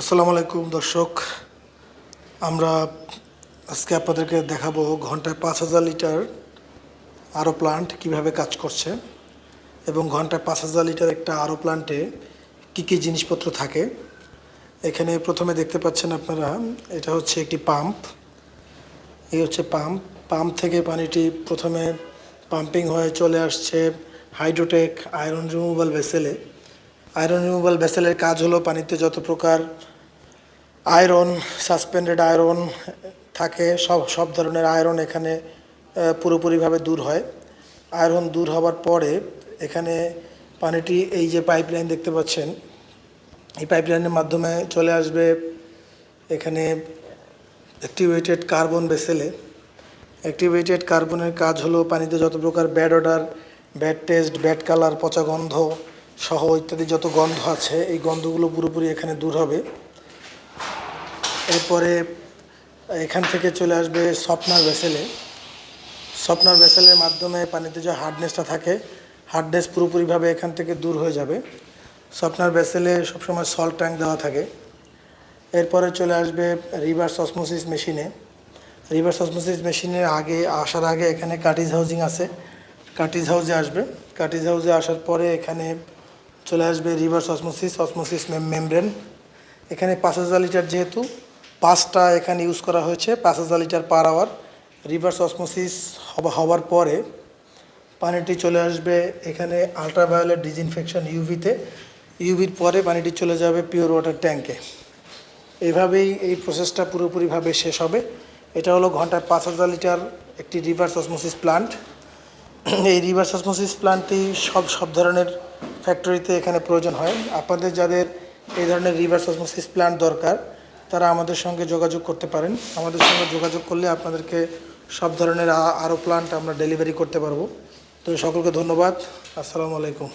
আসসালামু আলাইকুম, দর্শক। আমরা আজকে আপনাদেরকে দেখাবো ঘন্টায় পাঁচ হাজার লিটার আরও প্লান্ট কীভাবে কাজ করছে এবং ঘন্টায় পাঁচ হাজার লিটার একটা আরও প্লান্টে কী কী জিনিসপত্র থাকে। এখানে প্রথমে দেখতে পাচ্ছেন আপনারা, এটা হচ্ছে একটি পাম্প এই হচ্ছে পাম্প পাম্প থেকে পানিটি প্রথমে পাম্পিং হয়ে চলে আসছে হাইড্রোটেক আয়রন রিমুভাল ভেসেলে আয়রন রিমুভাল ভেসেলের কাজ হলো পানিতে যত প্রকার আয়রন, সাসপেন্ডেড আয়রন থাকে, সব সব ধরনের আয়রন এখানে পুরোপুরিভাবে দূর হয়। আয়রন দূর হওয়ার পরে এখানে পানিটি এই যে পাইপলাইন দেখতে পাচ্ছেন, এই পাইপলাইনের মাধ্যমে চলে আসবে এখানে অ্যাক্টিভেটেড কার্বন ভেসেলে অ্যাক্টিভেটেড কার্বনের কাজ হলো পানিতে যত প্রকার bad odour bad taste bad colour পচা গন্ধ সহ ইত্যাদি যত গন্ধ আছে, এই গন্ধগুলো পুরোপুরি এখানে দূর হবে। এরপরে এখান থেকে চলে আসবে সফটনার ভেসেলে সফটনার ভেসেলের মাধ্যমে পানিতে যে হার্ডনেসটা থাকে হার্ডনেস পুরোপুরিভাবে এখান থেকে দূর হয়ে যাবে। সফটনার ভেসেলে সবসময় সল্ট ট্যাঙ্ক দেওয়া থাকে। এরপরে চলে আসবে রিভার্স অসমোসিস মেশিনে রিভার্স অসমোসিস মেশিনের আগে, আসার আগে এখানে কাটিজ হাউজিং আছে। কাটিজ হাউসে আসবে। কাটিজ হাউসে আসার পরে এখানে চলে আসবে রিভার্স অসমোসিস অসমোসিস মেমব্রেন এখানে পাঁচ হাজার লিটার যেহেতু, পাঁচটা এখানে ইউজ করা হয়েছে, পাঁচ হাজার litre per hour reverse osmosis হওয়ার পরে পানিটি চলে আসবে এখানে আলট্রাভায়োলেট ডিসইনফেকশন ইউভিতে ইউভির পরে পানিটি চলে যাবে পিওর ওয়াটার ট্যাঙ্কে এভাবেই এই প্রসেসটা পুরোপুরিভাবে শেষ হবে। এটা হলো ঘন্টায় পাঁচ হাজার লিটার একটি রিভার্স অসমোসিস প্লান্ট এই রিভার্স অসমোসিস প্লান্টটি সব সব ধরনের ফ্যাক্টরিতে এখানে প্রয়োজন হয়। আপনাদের যাদের এই ধরনের রিভার্স অসমোসিস প্ল্যান্ট দরকার, তারা আমাদের সঙ্গে যোগাযোগ করতে পারেন। আমাদের সঙ্গে যোগাযোগ করলে আপনাদেরকে সব ধরনের আরও প্ল্যান্ট আমরা ডেলিভারি করতে পারব। তো সকলকে ধন্যবাদ। আসসালামু আলাইকুম।